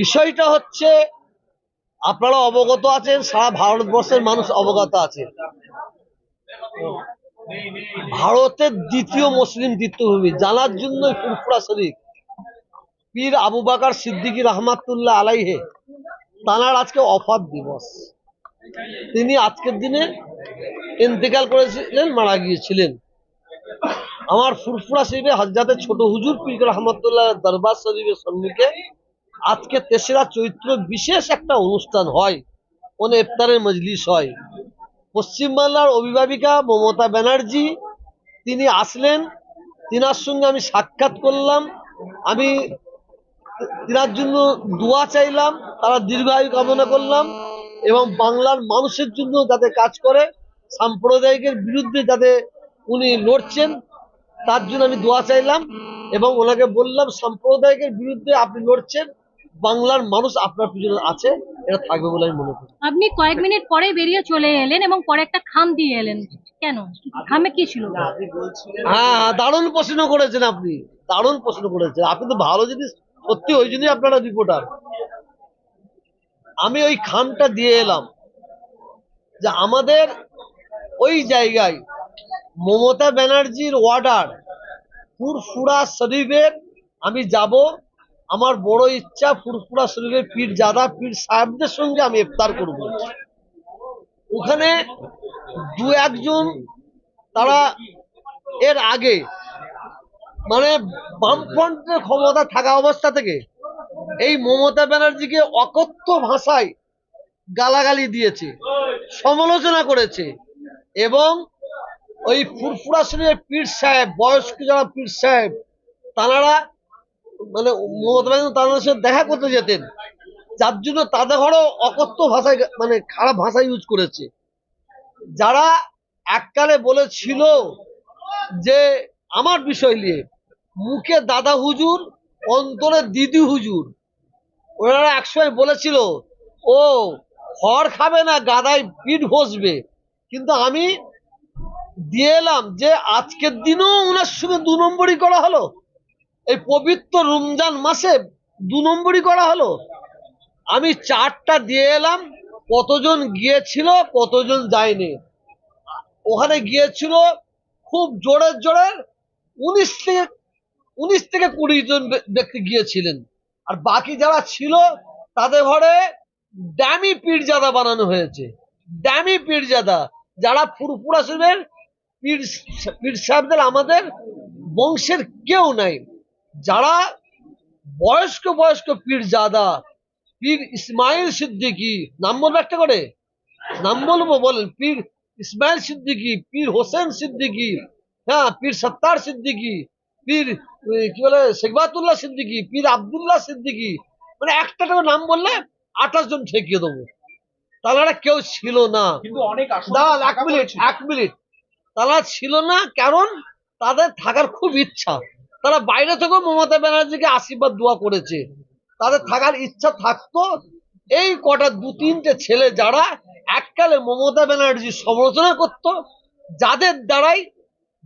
বিষয়টা হচ্ছে আপনারা অবগত আছেন সারা ভারতবর্ষের মানুষ অবগত আছে। ভারতের দ্বিতীয় মুসলিম তীর্থভূমি জানার জন্য ফুরফুরা শরীফ। পীর আবু বাকার সিদ্দিকী রহমাতুল্লাহ আলাইহে তানার আজকে অফার দিবস। তিনি আজকের দিনে ইন্তেকাল করেছিলেন মারা গিয়েছিলেন। আমার ফুরফুরা শরীফে হজরতে ছোট হুজুর পীর রহমতুল্লাহ দরবার শরীফের সম্মুখে আজকে তেসরা চৈত্র বিশেষ একটা অনুষ্ঠান হয়। কোন ইফতারের মজলিস হয়। পশ্চিমবাংলার অভিভাবিকা মমতা ব্যানার্জি, তিনি আসলেন। তিনার সঙ্গে আমি সাক্ষাৎ করলাম। আমি তিনার জন্য দোয়া চাইলাম, তারা দীর্ঘায়ু কামনা করলাম এবং বাংলার মানুষের জন্য যাতে কাজ করে, সাম্প্রদায়িকের বিরুদ্ধে যাতে উনি লড়ছেন তার জন্য আমি দোয়া চাইলাম এবং ওনাকে বললাম সাম্প্রদায়িকের বিরুদ্ধে আপনি লড়ছেন বাংলার মানুষ আপনার পিছনে আছে এটা থাকবে বলে আমি মনে করি। আপনি কয়েক মিনিট পরে বেরিয়ে চলে এলেন এবং পরে একটা খাম দিয়ে এলেন। কেন? খামে কি ছিল? হ্যাঁ হ্যাঁ, দারুণ প্রশ্ন করেছেন আপনি দারুণ প্রশ্ন করেছেন। আপনি তো ভালো জিনিস সত্যি ওই জন্যই আপনারা রিপোর্টার আমি ওই খামটা দিয়ে এলাম যে আমাদের ওই জায়গায় মমতা ব্যানার্জির ওয়ার্ডার ফুরফুরা শরীফের, আমি যাব। আমার বড় ইচ্ছা ফুরফুরা শরীফের পীর জাদা, পীর সাহেবদের সঙ্গে আমি ইফতার করব। ওখানে দু একজন তারা এর আগে মানে বামফ্রন্টের ক্ষমতা থাকা অবস্থা থেকে এই মমতা ব্যানার্জিকে অকথ্য ভাষায় গালাগালি দিয়েছে, সমালোচনা করেছে এবং ওই ফুরফুরা শরীফের পীর সাহেব, বয়স্ক যারা পীর সাহেব, তারা মানে মমতা ব্যানার্জি সাথে দেখা করতে যেতেন। যার জন্য তাদের ঘরও অকথ্য ভাষায় মানে খারাপ ভাষা ইউজ করেছে। যারা এককালে বলেছিল যে, আমার বিষয় নিয়ে, মুখে দাদা হুজুর, অন্তরে দিদি হুজুর, ওনারা একসময় বলেছিল, ও, খড় খাবে না, গাদায় পিঠ বসবে কিন্তু আমি দিয়ে এলাম যে আজকের দিনও ওনার সঙ্গে দু নম্বরই করা হলো। এই পবিত্র রমজান মাসে দু নম্বরই করা হলো। আমি চারটা দিয়ে এলাম, কতজন গিয়েছিল, কতজন যায়নি। ওখানে গিয়েছিল খুব জোরের জোরের উনিশ থেকে উনিশ থেকে কুড়ি জন ব্যক্তি গিয়েছিলেন। আর বাকি যারা ছিল, তাদের ঘরে ড্যামি পীরজাদা বানানো হয়েছে। ড্যামি পীরজাদা, যারা ফুরফুরা শরীফের পীর পীর সাহেবদের আমাদের বংশের কেউ নাই। যারা বয়স্ক বয়স্ক পীর জাদা পীর ইসমাইল সিদ্দিকী নাম বলব একটা করে? নাম বলব বলেন। পীর ইসমাইল সিদ্দিকী পীর হোসেন সিদ্দিকী হ্যাঁ পীর সত্তার সিদ্দিকী পীর কি বলে শেখবাতুল্লাহ সিদ্দিকী পীর আবদুল্লাহ সিদ্দিকী মানে একটা নাম বললে আঠাশ জন ঠেকিয়ে দেবো। তারা কেউ ছিল না। দাঁড়ান এক মিনিট এক মিনিট। তারা ছিল না, কারণ তাদের থাকার খুব ইচ্ছা। তারা বাইরে থেকেও মমতা ব্যানার্জিকে আশীর্বাদ, দোয়া করেছে। তাদের থাকার ইচ্ছা থাকতো। এই কটা দু তিনটে ছেলে যারা এককালে মমতা ব্যানার্জি সমালোচনা করত, যাদের দ্বারাই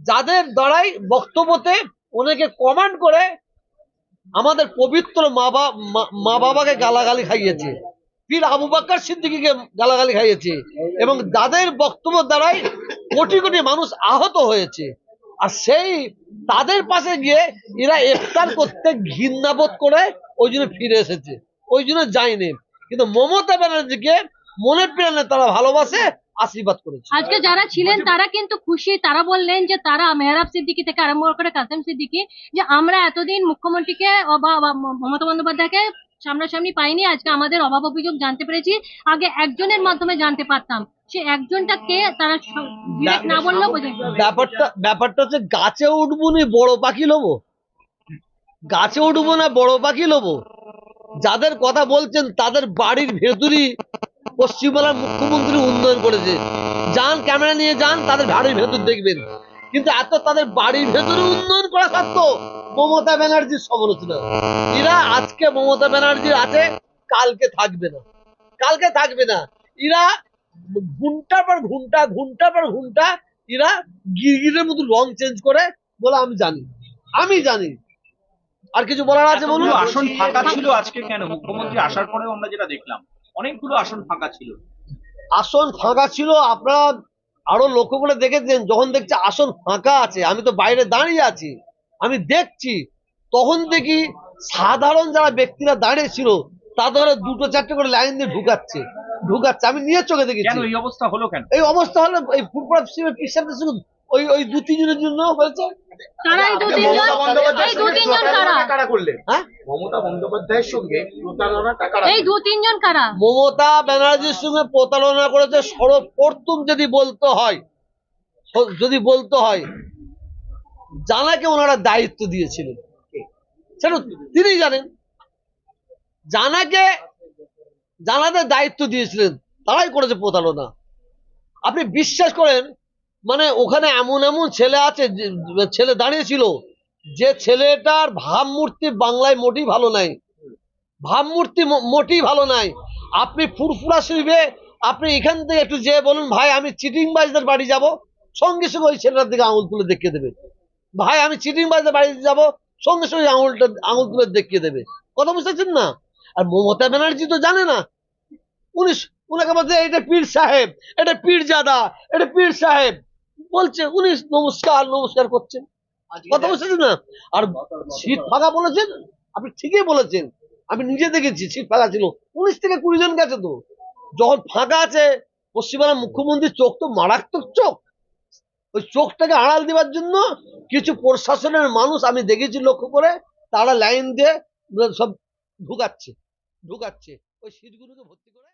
যাদের দ্বারাই বক্তব্যতে অনেকে কমান্ড করে আমাদের পবিত্র মা বা- মা- মা বাবাকে গালাগালি খাইয়েছে। পীর আবু বাক্কার সিদ্দিকিকে গালাগালি খাইয়েছে। এবং যাদের বক্তব্য দ্বারাই কোটি কোটি মানুষ আহত হয়েছে। আর সেই তাদের পাশে গিয়ে এরা ইফতার করতে ঘৃণাবোধ করে, ওই জন্য ফিরে এসেছে। ওই জন্য যায়নি। কিন্তু মমতা ব্যানার্জিকে মনে প্রাণে তারা ভালোবাসে, আশীর্বাদ করেছে। আজকে যারা ছিলেন, তারা কিন্তু খুশি। তারা বললেন যে তারা মেহরাব সিদ্দিকি থেকে আরম্ভ করে কাসেম সিদ্দিকি যে আমরা এতদিন মুখ্যমন্ত্রীকে বা মমতা বন্দ্যোপাধ্যায়কে সামনাসামনি পাইনি, আজকে আমাদের অভাব অভিযোগ জানতে পেরেছি। আগে একজনের মাধ্যমে জানতে পারতাম। সে একজনটা কে, তারা না বললেও বোঝা ব্যাপারটা ব্যাপারটা হচ্ছে গাছে উঠবো নি, বড় পাখি লোবো। গাছে উঠবো না, বড় পাখি লোবো। যাদের কথা বলছেন, তাদের বাড়ির ভেতরই পশ্চিমবাংলার মুখ্যমন্ত্রী উন্নয়ন করেছে। যান, ক্যামেরা নিয়ে যান, তাদের বাড়ির ভেতর দেখবেন। কিন্তু এত তাদের বাড়ির ভেতরে উন্নয়ন করা সত্ত্বেও মমতা ব্যানার্জির সমালোচনা এরা আজকে মমতা ব্যানার্জির আছে কালকে থাকবে না। কালকে থাকবে না। এরা ঘুমটার পর ঘুমটা ঘুমটার পর ঘুমটা এরা গিরগিরের মতো রং চেঞ্জ করে বলে আমি জানি। আমি জানি। আর কিছু বলার আছে বলুন? আসন ফাঁকা ছিল আজকে কেন? মুখ্যমন্ত্রী আসার পরেও আমরা যেটা দেখলাম অনেকগুলো আসন ফাঁকা ছিল। আসন ফাঁকা ছিল আপনারা আরও লক্ষ্য করে দেখেছেন যখন দেখছি আসন ফাঁকা আছে আমি তো বাইরে দাঁড়িয়ে আছি আমি দেখছি তখন দেখি সাধারণ যারা ব্যক্তিরা দাঁড়িয়েছিল তাদের দুটো চারটে করে লাইন দিয়ে ঢুকাচ্ছে ঢুকাচ্ছে। আমি নিয়ে চোখে দেখেছি। কেন এই অবস্থা হলো কেন? এই অবস্থা হলো এই ফুটবল ওই ওই দু তিনজনের জন্য হয়েছে। করলেন? হ্যাঁ? মমতা বন্দ্যোপাধ্যায়ের সঙ্গে প্রতারণাটা কারা এই দু তিনজন কারা? মমতা ব্যানার্জির সঙ্গে প্রতারণা করেছে সর্বপ্রথম যদি বলতে হয় যদি বলতে হয় জানাকে ওনারা দায়িত্ব দিয়েছিলেন। সেটা তিনি জানেন। জানাকে জানাদের দায়িত্ব দিয়েছিলেন তারাই করেছে প্রতারণা। আপনি বিশ্বাস করেন মানে ওখানে এমন এমন ছেলে আছে যে- ছেলে দাঁড়িয়েছিল, যে ছেলেটার ভাবমূর্তি বাংলায় মোটেই ভালো নাই। ভাবমূর্তি মোটেই ভালো নাই। আপনি ফুরফুরা শরীফে, আপনি এখান থেকে একটু যেয়ে বলুন, ভাই, আমি চিটিং বাজদের বাড়ি যাব। সঙ্গে সঙ্গে ওই ছেলেটার দিকে আঙুল তুলে দেখিয়ে দেবে। ভাই, আমি চিটিং বাজদের বাড়ি যাব। সঙ্গে সঙ্গে আঙুলটা, আঙুল তুলে দেখিয়ে দেবে। কথা বুঝতেছেন না? আর মমতা ব্যানার্জি তো জানে না। উনি উনাকে বলছে, এটা পীর সাহেব, এটা পীর জাদা এটা পীর সাহেব। বলছে উনি নমস্কার নমস্কার করছেন। কথা বুঝতেছেন না? আর সিট ফাঁকা বলেছেন? আপনি ঠিকই বলেছেন। আমি নিজে দেখেছি সিট ফাঁকা ছিল। উনিশ থেকে কুড়ি জন গেছে তো। যখন ফাঁকা আছে পশ্চিমবাংলার মুখ্যমন্ত্রীর চোখ তো মারাত্মক চোখ। ওই চোখটাকে আড়াল দেওয়ার জন্য কিছু প্রশাসনের মানুষ আমি দেখেছি লক্ষ্য করে তারা লাইন দিয়ে সব ঢুকাচ্ছে ঢুকাচ্ছে। ওই সিটগুলোকে ভর্তি করে